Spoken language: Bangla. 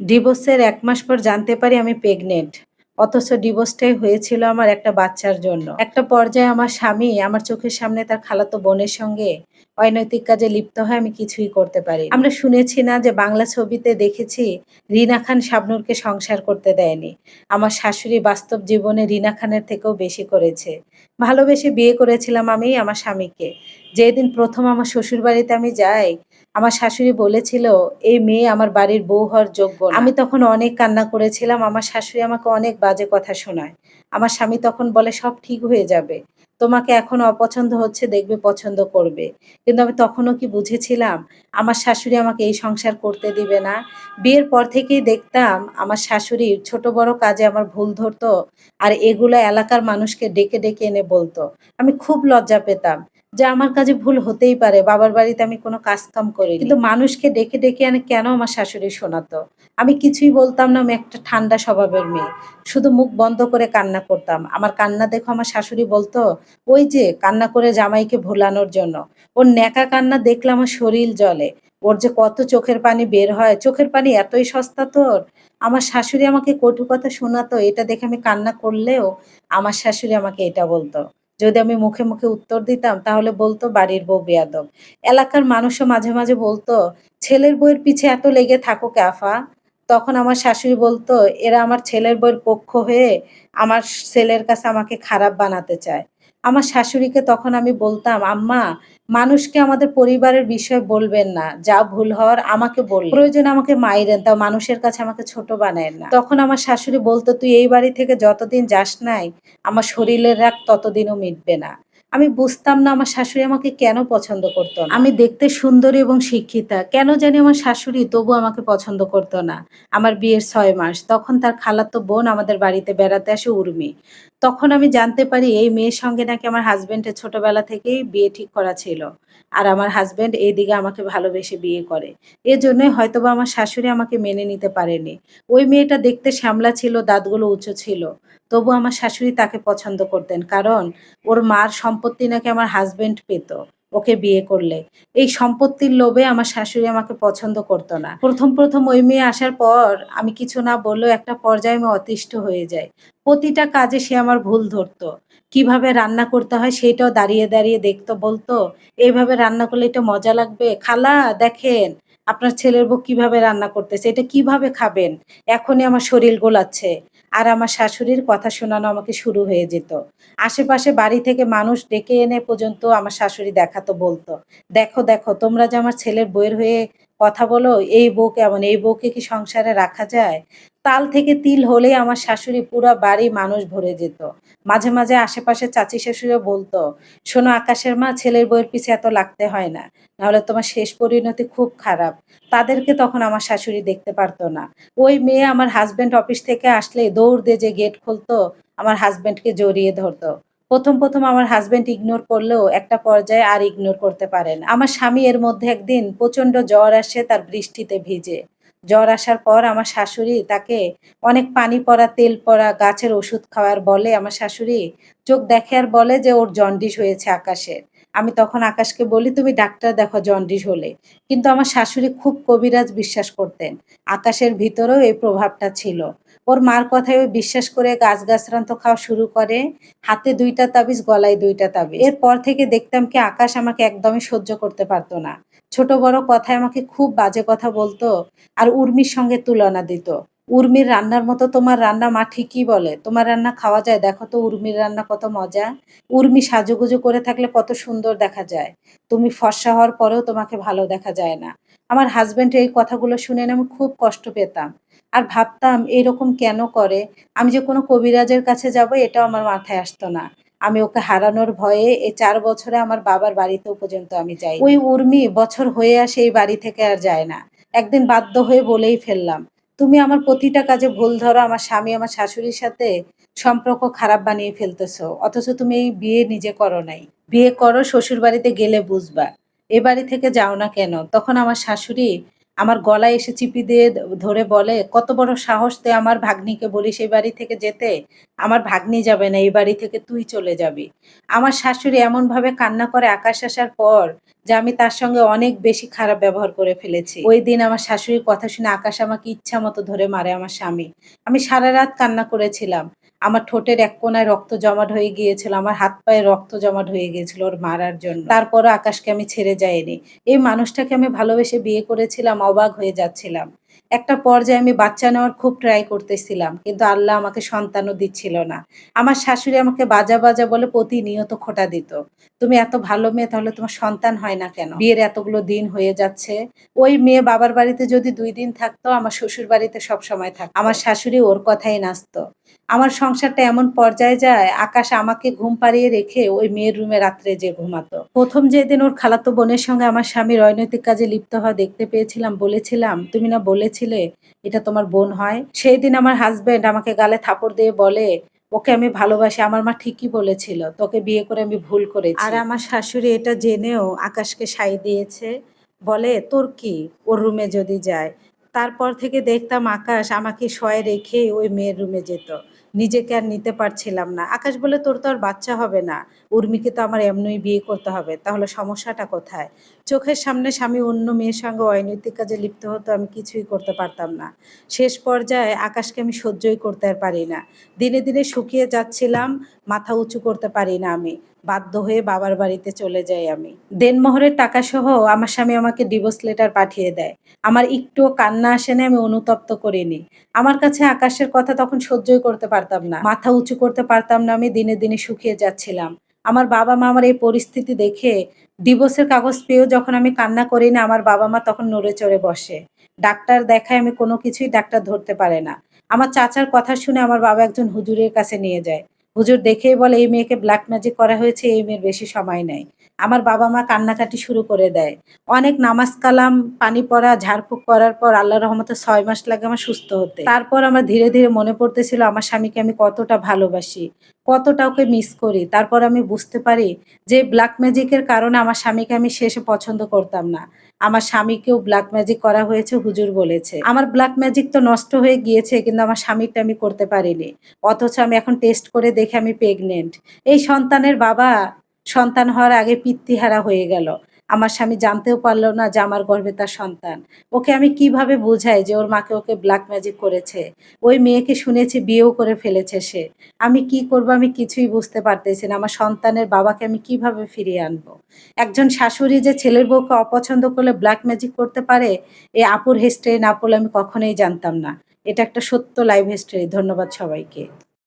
ডিভোর্সের এক মাস পর জানতে পারি আমি প্রেগনেন্ট অথচ ডিভোর্সটাই হয়েছিল আমার একটা বাচ্চার জন্য। একটা পর্যায়ে আমার স্বামী আমার চোখের সামনে তার খালাতো বোনের সঙ্গে অনৈতিক কাজে লিপ্ত হয়, আমি কিছুই করতে পারি আমরা শুনেছি না যে বাংলা ছবিতে দেখেছি রিনা খান শাবনুরকে সংসার করতে দেয়নি। আমার শাশুড়ি বাস্তব জীবনে রিনা খানের থেকেও বেশি করেছে। ভালোবেসে বিয়ে করেছিলাম আমি আমার স্বামীকে। যেদিন প্রথম আমার শ্বশুর বাড়িতে আমি যাই, আমার শাশুড়ি বলেছিল, এই মেয়ে আমার বাড়ির বউ হওয়ার যোগ্য আমি তখন অনেক কান্না করেছিলাম, আমার শাশুড়ি আমাকে অনেক বাজে কথা শোনায়। আমার স্বামী তখন বলে, সব ঠিক হয়ে যাবে। তোমাকে এখন অপছন্দ হচ্ছে, দেখবে পছন্দ করবে। কিন্তু আমি তখনও কি বুঝেছিলাম, আমার শাশুড়ি আমাকে এই সংসার করতে দিবে না। বিয়ের পর থেকেই দেখতাম, আমার শাশুড়ি ছোট বড় কাজে আমার ভুল ধরতো, আর এগুলো এলাকার মানুষকে ডেকে ডেকে এনে বলতো। আমি খুব লজ্জা পেতাম। যে আমার কাজে ভুল হতেই পারে, বাবার বাড়িতে আমি কোনো কাজ কাম করি কিন্তু মানুষকে ডেকে ডেকে আনে কেন আমার শাশুড়ি শোনাতো? আমি কিছুই বলতাম না, আমি একটা ঠান্ডা স্বভাবের মেয়ে। শুধু মুখ বন্ধ করে কান্না করতাম। আমার কান্না দেখো আমার শাশুড়ি বলতো, ওই যে কান্না করে জামাইকে ভোলানোর জন্য। ওর ন্যাকা কান্না দেখলে আমার শরীর জলে ওর যে কত চোখের পানি বের হয়, চোখের পানি এতই সস্তা তোর। আমার শাশুড়ি আমাকে কটু কথা শোনাতো, এটা দেখে আমি কান্না করলেও আমার শাশুড়ি আমাকে এটা বলতো। যদি আমি মুখে মুখে উত্তর দিতাম, তাহলে বলতো বাড়ির বউ বেয়াদব। এলাকার মানুষও মাঝে মাঝে বলতো, ছেলের বউয়ের পিছে এত লেগে থাকো ক্যাফা তখন আমার শাশুড়ি বলতো, এরা আমার ছেলের বউয়ের পক্ষ হয়ে আমার ছেলের কাছে আমাকে খারাপ বানাতে চায়। আমার শাশুড়িকে তখন আমি বলতাম, আম্মা, মানুষকে আমাদের পরিবারের বিষয় বলবেন না। যা ভুল হওয়ার আমাকে বল প্রয়োজন আমাকে মাইরেন, তাও মানুষের কাছে আমাকে ছোট বানায় না। তখন আমার শাশুড়ি বলতো, তুই এই বাড়ি থেকে যতদিন যাস নাই, আমার শরীরের রাগ ততদিনও মিটবে না। আমি বুঝতাম না আমার শাশুড়ি আমাকে কেন পছন্দ করতো না। আমি দেখতে সুন্দরী এবং শিক্ষিতা। কেন জানি আমার শাশুড়ি তবু আমাকে পছন্দ করতো না। আমার বিয়ের ছয় মাস। তখন তার খালাতো বোন আমাদের বাড়িতে বেড়াতে আসে উর্মি। তখন আমি জানতে পারি এই মেয়ের সঙ্গে নাকি আমার হাজব্যান্ডের ছোটবেলা থেকেই বিয়ে ঠিক করা ছিল। আর আমার হাজবেন্ড এইদিকে আমাকে ভালোবেসে বিয়ে করে। এজন্যই হয়তোবা আমার শাশুড়ি আমাকে মেনে নিতে পারেনি। ওই মেয়েটা দেখতে শ্যামলা ছিল, দাঁতগুলো উঁচু ছিল। তবু আমার শাশুড়ি তাকে পছন্দ করতেন। কারণ ওর মার সম্পত্তি নাকি আমার হাজব্যান্ড পেত। ওকে বিয়ে করলে। এই সম্পত্তির লোভে আমার শাশুড়ি আমাকে পছন্দ করতো না। প্রথম প্রথম ওই মেয়ে আসার পর আমি কিছু না বললেও একটা পর্যায়ে আমি অতিষ্ঠ হয়ে যাই। প্রতিটা কাজে সে আমার ভুল ধরতো। কীভাবে রান্না করতে হয় সেটাও দাঁড়িয়ে দাঁড়িয়ে দেখতো, বলতো, এইভাবে রান্না করলে এটা মজা লাগবে? খালা, দেখেন, আপনার ছেলের বউ কীভাবে রান্না করতেছে, এটা কীভাবে খাবেন? এখনই আমার শরীর গোলাচ্ছে। আর আমার শাশুড়ির কথা শোনানো আমাকে শুরু হয়ে যেত। আশেপাশে বাড়ি থেকে মানুষ ডেকে এনে পর্যন্ত আমার শাশুড়ি দেখাতো, বলতো, দেখো দেখো, তোমরা যে আমার ছেলের বইয়ের হয়ে কথা বলো, এই বউ কেমন, এই বউকে কি সংসারে রাখা যায়? তাল থেকে তিল হলেই আমার শাশুড়ি পুরো বাড়ি মানুষ ভরে যেত। মাঝে মাঝে আশেপাশে চাচি শাশুড়িও বলতো, শোনো আকাশের মা ছেলের বইয়ের পিছে এত লাগতে হয় না, নাহলে তোমার শেষ পরিণতি খুব খারাপ। তাদেরকে তখন আমার শাশুড়ি দেখতে পারতো না। ওই মেয়ে আমার হাজব্যান্ড অফিস থেকে আসলে দৌড় দিয়ে যে গেট খুলতো, আমার হাজবেন্ডকে জড়িয়ে ধরতো। প্রথম প্রথম আমার হাজব্যান্ড ইগনোর করলেও একটা পর্যায়ে আর ইগনোর করতে পারেন। আমার স্বামী এর মধ্যে একদিন প্রচণ্ড জ্বর আসে, তার বৃষ্টিতে ভিজে। জ্বর আসার পর আমার শাশুড়ি তাকে অনেক পানি পড়া, তেল পরা গাছের ওষুধ খাওয়ার বলে আমার শাশুড়ি, চোখ দেখে আর বলে যে ওর জন্ডিস হয়েছে আকাশের আমি তখন আকাশকে বলি, তুমি ডাক্তার দেখো জন্ডিস হলে। কিন্তু আমার শাশুড়ি খুব কবিরাজ বিশ্বাস করতেন। আকাশের ভিতরেও এই প্রভাবটা ছিল। ওর মার কথায় ওই বিশ্বাস করে গাছ গাছরান্ত খাওয়া শুরু করে। হাতে দুইটা তাবিজ, গলায় দুইটা তাবিজ। এরপর থেকে দেখতাম কি আকাশ আমাকে একদমই সহ্য করতে পারতো না। ছোট বড় কথায় আমাকে খুব বাজে কথা বলতো আর উর্মির সঙ্গে তুলনা দিত। উর্মির রান্নার মতো তোমার রান্না মা ঠিকই বলে। তোমার রান্না খাওয়া যায়, দেখো তো উর্মির রান্না কত মজা। উর্মি সাজুগুজু করে থাকলে কত সুন্দর দেখা যায়। তুমি ফর্সা হওয়ার পরেও তোমাকে ভালো দেখা যায় না। আমার হাজবেন্ড এই কথাগুলো শুনে আমি খুব কষ্ট পেতাম। আর ভাবতাম এরকম কেন করে? আমি যে কোনো কবিরাজের কাছে যাব, এটাও আমার মাথায় আসতো না। আমি ওকে হারানোর ভয়ে এই চার বছরে আমার বাবার বাড়িতেও পর্যন্ত আমি যাই। ওই উর্মি বছর হয়ে আসে এই বাড়ি থেকে আর যায় না। একদিন বাধ্য হয়ে বলেই ফেললাম, তুমি আমার প্রতিটা কাজে ভুল ধরো, আমার স্বামী, আমার শাশুড়ির সাথে সম্পর্ক খারাপ বানিয়ে ফেলতেছো, অথচ তুমি এই বিয়ে নিজে করো নাই। বিয়ে করো শ্বশুর বাড়িতে গেলে বুঝবা। এ বাড়ি থেকে যাও না কেন? তখন আমার শাশুড়ি আমার গলায় এসে চিপি দিয়ে ধরে বলে, কত বড় সাহস তুই আমার ভাগ্নিকে বলি সেই বাড়ি থেকে যেতে? আমার ভাগ্নি যাবে না, এই বাড়ি থেকে তুই চলে যাবি। আমার শাশুড়ি এমনভাবে কান্না করে আকাশ আসার পর যে আমি তার সঙ্গে অনেক বেশি খারাপ ব্যবহার করে ফেলেছি। ওই দিন আমার শাশুড়ির কথা শুনে আকাশ আমাকে ইচ্ছা মতো ধরে মারে আমার স্বামী। আমি সারা রাত কান্না করেছিলাম। আমার ঠোঁটের এক কোনায় রক্ত জমাট হয়ে গিয়েছিল, আমার হাত পায়ে রক্ত জমাট হয়ে গিয়েছিল ওর মারার জন্য। তারপরও আকাশকে আমি ছেড়ে যাইনি। এই মানুষটাকে আমি ভালোবেসে বিয়ে করেছিলাম, অবাক হয়ে যাচ্ছিলাম। একটা পর্যায়ে আমি বাচ্চা নেওয়ার খুব ট্রাই করতেছিলাম, কিন্তু আল্লাহ আমাকে সন্তানও দিচ্ছিল না। আমার শাশুড়ি আমাকে বাজা বাজা বলে প্রতিনিয়ত খোটা দিত। তুমি এত ভালো মেয়ে, তাহলে তোমার সন্তান হয় না কেন? বিয়ের এতগুলো দিন হয়ে যাচ্ছে। ওই মেয়ে বাবার বাড়িতে যদি দুই দিন থাকতো, আমার শ্বশুর বাড়িতে সব সময় থাকতো। আমার শাশুড়ি ওর কথাই নাচতো। আমার সংসারটা এমন পর্যায়ে যায়, আকাশ আমাকে ঘুম পাড়িয়ে রেখে ওই মেয়ের রুমে রাত্রে যে ঘুমাতো। প্রথম যেদিন ওর খালাতো বোনের সঙ্গে আমার স্বামী রাজনৈতিক কাজে লিপ্ত হওয়া দেখতে পেয়েছিলাম, বলেছিলাম, তুমি না বলেছিলে এটা তোমার বোন হয়? সেই দিন আমার হাজবেন্ড আমাকে গালে থাপড় দিয়ে বলে, ওকে আমি ভালোবাসি, আমার মা ঠিকই বলেছিল, তোকে বিয়ে করে আমি ভুল করেছি। আর আমার শাশুড়ি এটা জেনেও আকাশকে সাই দিয়েছে, বলে, তোর কি? ওর রুমে যদি যায় তারপর থেকে দেখতাম আকাশ আমাকে শয়ে রেখে ওই মেয়ের রুমে যেত। নিজেকে আর নিতে পারছিলাম না। আকাশ বলে, তোর তো আর বাচ্চা হবে না। উর্মিকে তো আমার এমনই বিয়ে করতে হবে। তাহলে সমস্যাটা কোথায়? চোখের সামনে স্বামী অন্য মেয়ের সঙ্গে অনৈতিক কাজে লিপ্ত হতো, আমি কিছুই করতে পারতাম না। শেষ পর্যায়ে আকাশকে আমি সহ্যই করতে পারি না। দিনে দিনে শুকিয়ে যাচ্ছিলাম, মাথা উঁচু করতে পারি না আমি। বাধ্য হয়ে বাবার বাড়িতে চলে যাই আমি। দেনমোহরের টাকা সহ আমার স্বামী আমাকে ডিভোর্স লেটার পাঠিয়ে দেয়। আমার একটুও কান্না আসে না আমি অনুতপ্ত করিনি। আমার কাছে আকাশের কথা তখন সহ্যই করতে পারতাম না। মাথা উঁচু করতে পারতাম না, আমি দিনে দিনে শুকিয়ে যাচ্ছিলাম। আমার বাবা মা আমার এই পরিস্থিতি দেখে ডিভোর্সের কাগজ পেয়েও যখন আমি কান্না করি না, আমার বাবা মা তখন নড়ে চড়ে বসে। ডাক্তার দেখায় আমি কোনো কিছুই ডাক্তার ধরতে পারে না। আমার চাচার কথা শুনে আমার বাবা একজন হুজুরের কাছে নিয়ে যায়। হুজুর দেখেই বলে, এই মেয়েকে ব্ল্যাক ম্যাজিক করা হয়েছে, এই মেয়ের বেশি সময় নেই। আমার বাবা মা কান্নাকাটি শুরু করে দেয়। অনেক নামাজ কালাম, পানি পড়া, ঝাড়ফুঁক করার পর আল্লাহ রহমতে ছয় মাস লাগে আমার সুস্থ হতে। তারপর আমার ধীরে ধীরে মনে পড়তেছিল, আমার স্বামীকে আমি কতটা ভালোবাসি, কতটা ওকে মিস করি। তারপর আমি বুঝতে পারি যে ব্ল্যাক ম্যাজিকের কারণে আমার স্বামীকে আমি শেষে পছন্দ করতাম না। আমার স্বামীকেও ব্ল্যাক ম্যাজিক করা হয়েছে, হুজুর বলেছে। আমার ব্ল্যাক ম্যাজিক তো নষ্ট হয়ে গিয়েছে, কিন্তু আমার স্বামীরটা আমি করতে পারিনি। অথচ আমি এখন টেস্ট করে দেখে আমি প্রেগনেন্ট এই সন্তানের বাবা সন্তান হওয়ার আগে পিতৃহারা হয়ে গেল। আমার স্বামী জানতেও পারল না যে আমার গর্ভে তার সন্তান। ওকে আমি কীভাবে বোঝাই যে ওর মাকে ওকে ব্ল্যাক ম্যাজিক করেছে? ওই মেয়েকে শুনেছি বিয়েও করে ফেলেছে সে। আমি কি করব আমি কিছুই বুঝতে পারতেছি না। আমার সন্তানের বাবাকে আমি কীভাবে ফিরিয়ে আনব? একজন শাশুড়ি যে ছেলের বউকে অপছন্দ করলে ব্ল্যাক ম্যাজিক করতে পারে এই আপুর হিস্ট্রি না পড়লে আমি কখনোই জানতাম না। এটা একটা সত্য লাইভ হিস্ট্রি ধন্যবাদ সবাইকে।